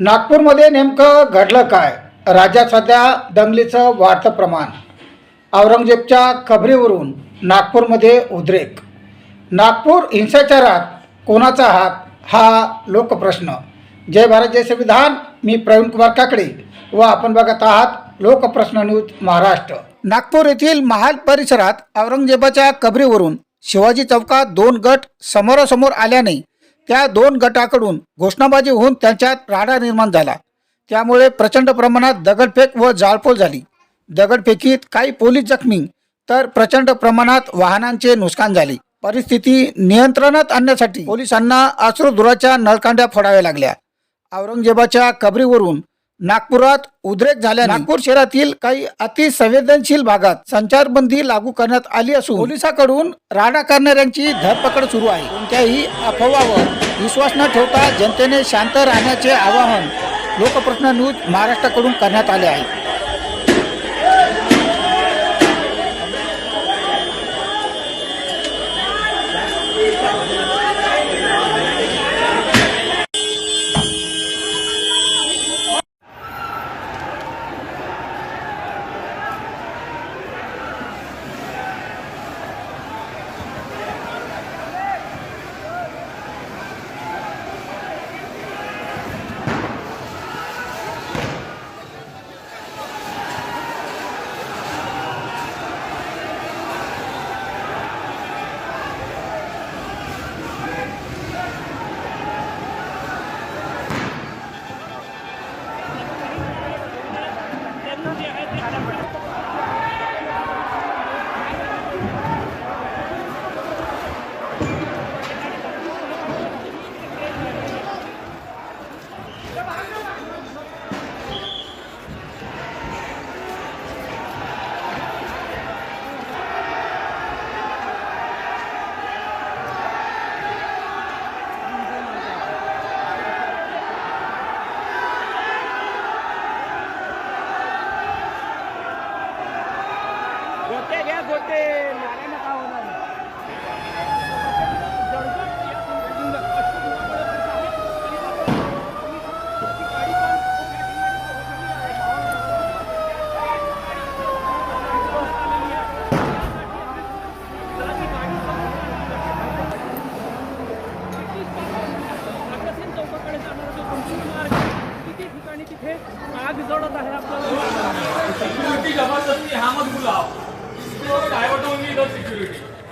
नागपूरमध्ये नेमकं घडलं काय? राज्यात सध्या दंगलीचं वाढतं प्रमाण. औरंगजेबच्या खबरीवरून नागपूरमध्ये उद्रेक. नागपूर हिंसाचारात कोणाचा हात? हा लोकप्रश्न. जय भारत जय संविधान. मी प्रवीण कुमार काकडे व आपण बघत आहात लोकप्रश्न न्यूज महाराष्ट्र. नागपूर येथील महाल परिसरात औरंगजेबाच्या कबरीवरून शिवाजी चौकात दोन गट समोरासमोर आल्याने त्या दोन गटाकडून घोषणाबाजी होऊन त्यांच्यात राडा निर्माण झाला. त्यामुळे प्रचंड प्रमाणात दगडफेक व जाळपोळ झाली. दगडफेकीत काही पोलीस जखमी तर प्रचंड प्रमाणात वाहनांचे नुकसान झाले. परिस्थिती नियंत्रणात आणण्यासाठी पोलिसांना अश्रुधुराच्या नळकांड्या फोडाव्या लागल्या. औरंगजेबाच्या कबरीवरून नागपुरात उद्रेक झाल्या नागपूर शहरातील काही अतिसंवेदनशील भागात संचारबंदी लागू करण्यात आली असून पोलिसांकडून राडा करणाऱ्यांची धरपकड सुरू आहे. कोणत्याही अफवावर विश्वास न ठेवता जनतेने शांत राहण्याचे आवाहन लोकप्रश्न न्यूज महाराष्ट्राकडून करण्यात आले आहे.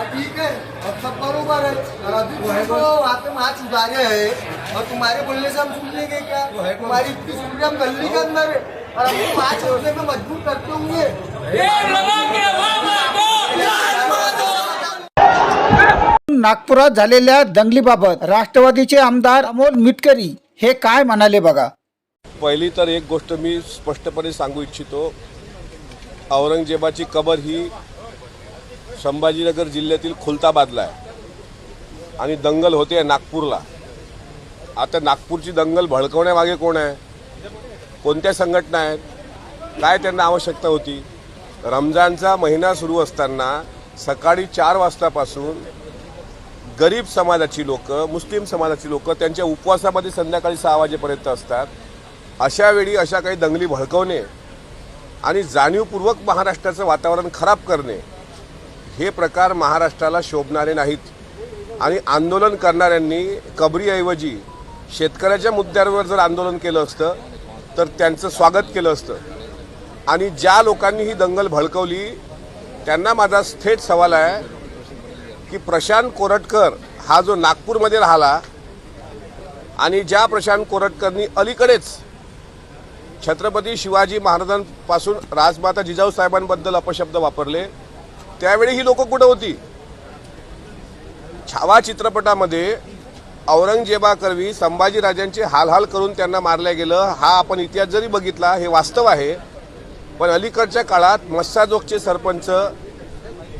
हाँ ठीक है। अब सब बरोबर है। और अभी तुमको मार्च उतारे हैं। और तुम्हारे बोलने से हम सुन लेंगे क्या? तुम्हारी इतनी हम गली के अंदर है। और हमको होने में मजबूर करते होंगे। नागपुरात झालेल्या दंगलीबाबत राष्ट्रवादीचे आमदार अमोल मिटकरी हे काय म्हणाले बघा? पहिली तर एक गोष्ट मी स्पष्टपणे सांगू इच्छितो. औरंगजेबाची कबर ही संभाजीनगर जिल्ह्यातील खुलताबादला आहे. आणि दंगल होते नागपूरला. आता नागपूरची दंगल भडकवण्यामागे कोण आहे? कोणत्या संघटना आहेत? काय त्यांना आवश्यकता होती? रमजानचा महिना सुरू असताना सकाळी चार वाजतापासून गरीब समाजाची लोकं मुस्लिम समाजाची लोकं त्यांच्या उपवासामध्ये संध्याकाळी सहा वाजेपर्यंत असतात. अशा वेळी अशा काही दंगली भडकवणे आणि जाणीवपूर्वक महाराष्ट्राचं वातावरण खराब करणे हे प्रकार महाराष्ट्राला शोभणारे नाहीत. आणि आंदोलन करणाऱ्यांनी कबरीऐवजी शेतकऱ्याच्या मुद्द्यावर जर आंदोलन केलं असतं तर त्यांचं स्वागत केलं असतं. आणि ज्या लोकांनी ही दंगल भडकवली त्यांना माझा थेट सवाल आहे की प्रशांत कोरटकर हा जो नागपूरमध्ये राहिला आणि ज्या प्रशांत कोरटकरनी अलीकडेच छत्रपती शिवाजी महाराजांपासून राजमाता जिजाऊ साहेबांबद्दल अपशब्द वापरले त्यावेळी ही लोक कुठं होती? छावा चित्रपटामध्ये औरंगजेबाकरवी संभाजीराजांचे हालहाल करून त्यांना मारलं गेलं. हा आपण इतिहास जरी बघितला हे वास्तव आहे. पण अलीकडच्या काळात मस्साजोगचे सरपंच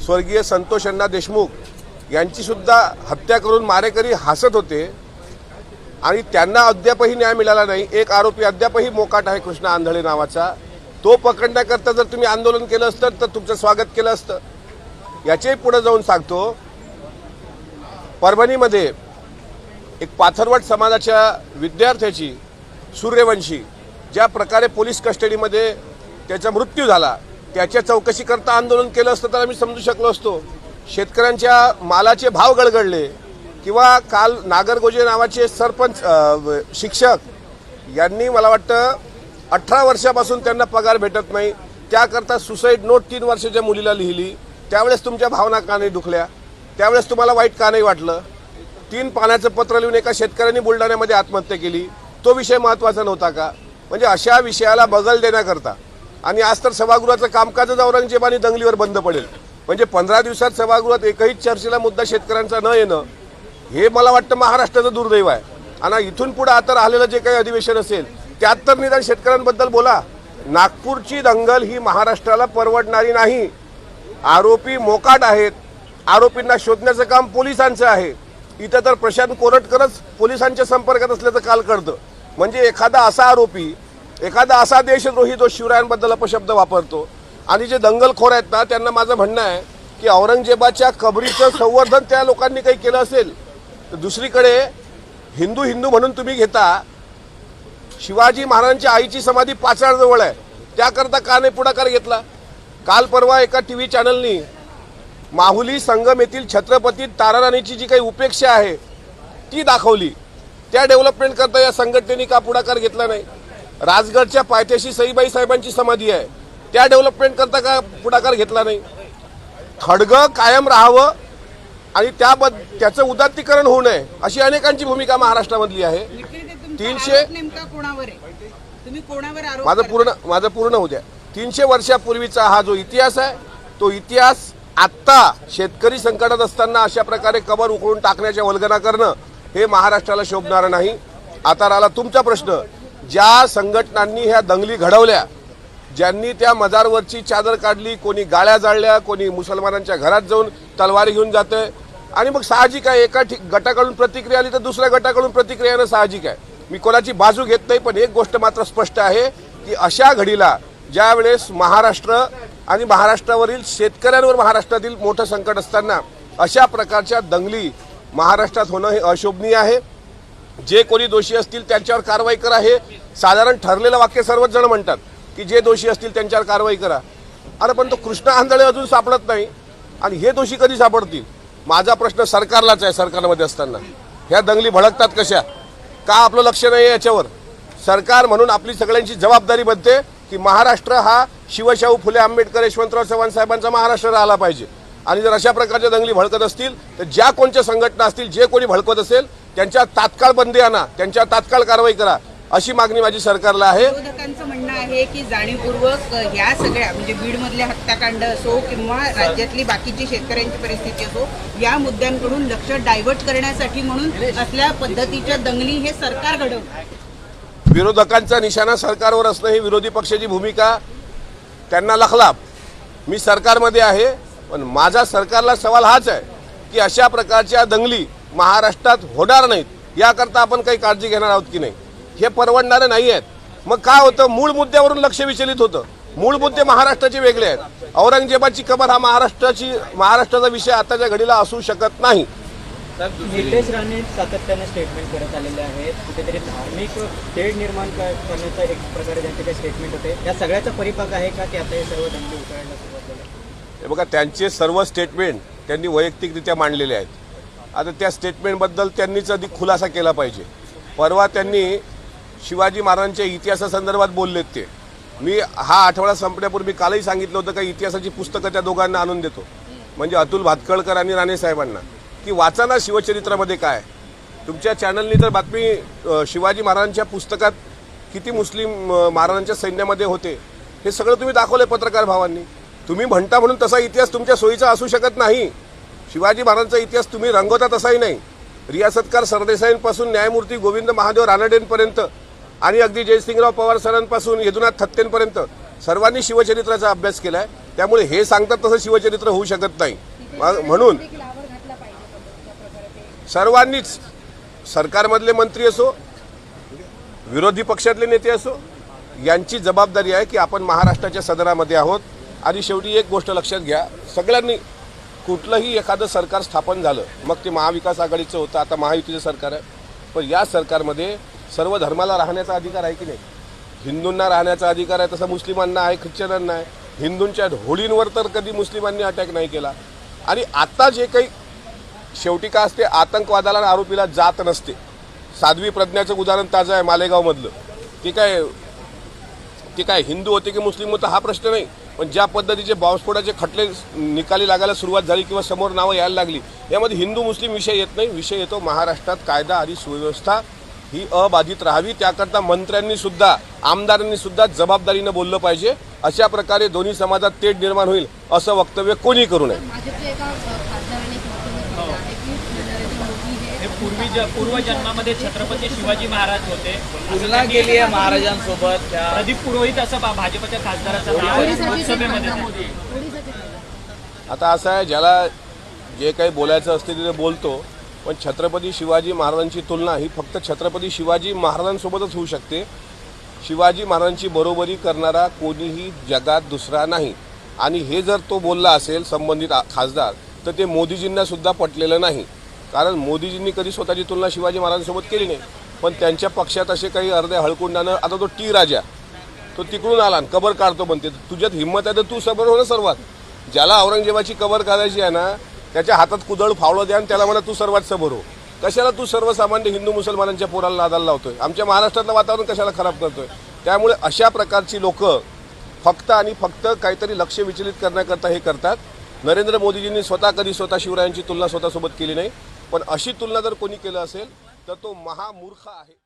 स्वर्गीय संतोष अण्णा देशमुख यांचीसुद्धा हत्या करून मारेकरी हसत होते. आणि त्यांना अद्यापही न्याय मिळाला नाही. एक आरोपी अद्यापही मोकाट आहे कृष्णा आंधळे नावाचा. तो पकडण्याकरता जर तुम्ही आंदोलन केलं असतं तर तुमचं स्वागत केलं असतं. याच्याही पुढे जाऊन सांगतो. परभणीमध्ये एक पाथरवट समाजाच्या विद्यार्थ्याची सूर्यवंशी ज्या प्रकारे पोलीस कस्टडीमध्ये त्याचा मृत्यू झाला त्याच्या चौकशीकरता आंदोलन केलं असतं तर आम्ही समजू शकलो असतो. शेतकऱ्यांच्या मालाचे भाव गडगडले किंवा काल नागरगोजे नावाचे सरपंच शिक्षक यांनी मला वाटतं अठरा वर्षापासून त्यांना पगार भेटत नाही. त्याकरता सुसाईड नोट तीन वर्षाच्या मुलीला लिहिली. त्यावेळेस तुमच्या भावना का नाही दुखल्या. त्यावेळेस तुम्हाला वाईट का नाही वाटलं. तीन पाण्याचं पत्र लिहून एका शेतकऱ्यांनी बुलढाण्यामध्ये आत्महत्या केली. तो विषय महत्त्वाचा नव्हता का? म्हणजे अशा विषयाला बगल देण्याकरता. आणि आज तर सभागृहाचं कामकाजच औरंगजेब आणि दंगलीवर बंद पडेल. म्हणजे पंधरा दिवसात सभागृहात एकही चर्चेला मुद्दा शेतकऱ्यांचा न येणं हे मला वाटतं महाराष्ट्राचं दुर्दैव आहे. आणि इथून पुढे आता राहिलेलं जे काही अधिवेशन असेल त्यात तर निदान शेतकऱ्यांबद्दल बोला. नागपूरची दंगल ही महाराष्ट्राला परवडणारी नाही. आरोपी मोकाट आहेत. आरोपींना शोधण्याचं काम पोलिसांचं आहे. इथं तर प्रशांत कोरटकरच पोलिसांच्या संपर्कात असल्याचं काल कळतं. म्हणजे एखादा असा आरोपी एखादा असा देशद्रोही जो शिवरायांबद्दल अपशब्द वापरतो आणि जे दंगलखोर आहेत ना त्यांना माझं म्हणणं आहे की औरंगजेबाच्या कबरीचं संवर्धन त्या लोकांनी काही केलं असेल तर दुसरीकडे हिंदू हिंदू म्हणून तुम्ही घेता शिवाजी महाराजांच्या आईची समाधी पाचाळजवळ आहे त्याकरता का नाही पुढाकार घेतला? काल परवा एका टी व्ही चॅनलनी माहुली संगम येथील छत्रपती ताराराणीची जी काही उपेक्षा आहे ती दाखवली. त्या डेव्हलपमेंट करता या संघटनेने का पुढाकार घेतला नाही? राजगडच्या पायथ्याशी सईबाई साहेबांची समाधी आहे. त्या डेव्हलपमेंट करता का पुढाकार घेतला नाही? खडगं कायम राहावं आणि त्याबद्द त्याचं उदात्तीकरण होऊ नये अशी अनेकांची भूमिका महाराष्ट्रामधली आहे. तीनशे- माझं? पूर्ण माझं पूर्ण होऊ द्या. तीनशे वर्षापूर्वीचा हा जो इतिहास आहे तो इतिहास आत्ता शेतकरी संकटात असताना अशा प्रकारे कबर उकळून टाकण्याच्या वल्गना करणं हे महाराष्ट्राला शोभणारं नाही. आता राहिला तुमचा प्रश्न ज्या संघटनांनी ह्या दंगली घडवल्या ज्यांनी त्या मजारवरची चादर काढली कोणी गाळ्या जाळल्या कोणी मुसलमानांच्या घरात जाऊन तलवारी घेऊन जाते आणि मग साहजिक आहे एका ठिक गटाकडून प्रतिक्रिया आली तर दुसऱ्या गटाकडून प्रतिक्रिया येणं साहजिक आहे. मी कोणाची बाजू घेत नाही पण एक गोष्ट मात्र स्पष्ट आहे की अशा घडीला ज्यावेळेस महाराष्ट्र आणि महाराष्ट्रावरील शेतकऱ्यांवर महाराष्ट्रातील मोठं संकट असताना अशा प्रकारच्या दंगली महाराष्ट्रात होणं हे अशोभनीय आहे. जे कोणी दोषी असतील त्यांच्यावर कारवाई करा हे साधारण ठरलेलं वाक्य सर्वच जण म्हणतात की जे दोषी असतील त्यांच्यावर कारवाई करा. अरे पण तो कृष्ण आंधळे अजून सापडत नाही आणि हे दोषी कधी सापडतील? माझा प्रश्न सरकारलाच आहे सरकारमध्ये असताना. ह्या दंगली भडकतात कशा? का आपलं लक्ष नाही आहे याच्यावर? सरकार म्हणून आपली सगळ्यांची जबाबदारी बनते. की महाराष्ट्र हा शिवशाहू फुले आंबेडकर यशवंतराव चव्हाण साहेबांचा महाराष्ट्र राहिला पाहिजे. आणि जर अशा प्रकारच्या दंगली भडकत असतील तर ज्या कोणत्या संघटना असतील जे कोणी भडकत असेल त्यांच्या तात्काळ बंदी आणा त्यांच्या तात्काळ कारवाई करा अशी मागणी माझी सरकारला आहे. विरोधकांचं म्हणणं आहे की जाणीवपूर्वक ह्या सगळ्या म्हणजे बीडमधले हत्याकांड असो किंवा राज्यातली बाकीची शेतकऱ्यांची परिस्थिती असो या मुद्द्यांकडून लक्ष डायव्हर्ट करण्यासाठी म्हणून असल्या पद्धतीच्या दंगली हे सरकार घडवतं विरोधकांचा निशाणा सरकारवर असणं ही विरोधी पक्षाची भूमिका. त्यांना लखलाप. मी सरकारमध्ये आहे पण माझा सरकारला सवाल हाच आहे की अशा प्रकारच्या दंगली महाराष्ट्रात होणार नाहीत याकरता आपण काही काळजी घेणार आहोत की नाही? हे परवडणारे नाही आहेत. मग काय होतं? मूळ मुद्द्यावरून लक्ष विचलित होतं. मूळ मुद्दे महाराष्ट्राचे वेगळे आहेत. औरंगजेबाची कबर हा महाराष्ट्राची महाराष्ट्राचा विषय आताच्या घडीला असू शकत नाही. नितेश राणे सातत्याने स्टेटमेंट करत आलेले आहेत. कुठेतरी धार्मिक तेढ निर्माण कर- करण्याचा एक प्रकारे त्यांचे काही स्टेटमेंट होते. या सगळ्याचा परिपाक आहे का की आता हे सर्व दंगली उतरायला सुरुवात झाली हे बघा त्यांचे सर्व स्टेटमेंट त्यांनी वैयक्तिकरित्या मांडलेले आहेत. आता त्या स्टेटमेंटबद्दल त्यांनीच अधिक खुलासा केला पाहिजे. परवा त्यांनी शिवाजी महाराजांच्या इतिहासासंदर्भात बोललेत ते. मी हा आठवडा संपण्यापूर्वी कालही सांगितलं होतं का इतिहासाची पुस्तकं त्या दोघांना आणून देतो. म्हणजे अतुल भातखळकर आणि राणे साहेबांना की वाचा ना शिवचरित्रामध्ये काय? तुमच्या चॅनलनी तर बातमी शिवाजी महाराजांच्या पुस्तकात किती मुस्लिम महाराजांच्या सैन्यामध्ये होते हे सगळं तुम्ही दाखवलंय पत्रकार भावांनी. तुम्ही म्हणता म्हणून तसा इतिहास तुमच्या सोयीचा असू शकत नाही. शिवाजी महाराजांचा इतिहास तुम्ही रंगवता तसाही नाही. रियासतकार सरदेसाईंपासून न्यायमूर्ती गोविंद महादेव रानडेंपर्यंत आणि अगदी जयसिंगराव पवार सरांपासून यदुनाथ थत्तेंपर्यंत सर्वांनी शिवचरित्राचा अभ्यास केलाय. त्यामुळे हे सांगतात तसं शिवचरित्र होऊ शकत नाही. म्हणून सर्वांनीच सरकारमधले मंत्री असो विरोधी पक्षातले नेते असो यांची जबाबदारी आहे की आपण महाराष्ट्राच्या सदनामध्ये आहोत. आणि शेवटी एक गोष्ट लक्षात घ्या सगळ्यांनी कुठलंही एखादं सरकार स्थापन झालं मग ते महाविकास आघाडीचं होतं आता महायुतीचं सरकार आहे. पण या सरकारमध्ये सर्व धर्माला राहण्याचा अधिकार आहे की नाही? हिंदूंना राहण्याचा अधिकार आहे तसा मुस्लिमांना आहे ख्रिश्चनांना आहे. हिंदूंच्या होळींवर तर कधी मुस्लिमांनी अटॅक नाही केला. आणि आता जे काही शेवटी का असते? आतंकवादाला आणि आरोपीला जात नसते. साध्वी प्रज्ञाचं उदाहरण ताजं आहे मालेगावमधलं. ती काय ती काय हिंदू होते की मुस्लिम होतं हा प्रश्न नाही. पण ज्या पद्धतीचे बॉम्बस्फोटाचे खटले निकाली लागायला सुरुवात झाली किंवा समोर नावं यायला लागली यामध्ये हिंदू मुस्लिम विषय येत नाही. विषय येतो महाराष्ट्रात कायदा आणि सुव्यवस्था ही अबाधित राहावी. त्याकरता मंत्र्यांनी सुद्धा आमदारांनी सुद्धा जबाबदारीनं बोललं पाहिजे. अशा प्रकारे दोन्ही समाजात तेढ निर्माण होईल असं वक्तव्य कोणी करू नये? हे. हे पूर्वी पूर्वजन्मामध्ये छत्रपती शिवाजी महाराज होते. तुलना केली आहे महाराजांसोबत त्या प्रदीप पुरोहित असं भाजपच्या खासदाराचं नाव लोकसभेमध्ये. आता असं आहे ज्याला जे काही बोलायचं असते ते बोलतो पण छत्रपती शिवाजी महाराजांची तुलना ही फक्त छत्रपती शिवाजी महाराजांसोबतच होऊ शकते. शिवाजी महाराजांची बरोबरी करणारा कोणीही जगात दुसरा नाही. आणि हे जर तो बोलला असेल संबंधित खासदार तर ते मोदीजींना सुद्धा पटलेलं नाही. कारण मोदीजींनी कधी स्वतःची तुलना शिवाजी महाराजांसोबत केली नाही. पण त्यांच्या पक्षात असे काही अर्ध्या हळकुंडानं आता तो टी राजा तो तिकडून आला आणि कबर काढतो म्हणते. तुझ्यात हिंमत आहे तर तू सबर हो ना सर्वात. ज्याला औरंगजेबाची कबर काढायची आहे ना त्याच्या हातात कुदळ फावलं द्या आणि त्याला म्हणा तू सर्वात सबर हो. कशाला तू सर्वसामान्य हिंदू मुसलमानांच्या पोराला नादाला लावतोय? आमच्या महाराष्ट्रातलं वातावरण कशाला खराब करतोय? त्यामुळे अशा प्रकारची लोकं फक्त आणि फक्त काहीतरी लक्ष विचलित करण्याकरता हे करतात. नरेंद्र मोदीजींनी स्वतः कधी स्वतः शिवरायांची तुलना स्वतःसोबत केली नाही. पण अशी तुलना जर कोणी केलं असेल तर तो महामूर्ख आहे.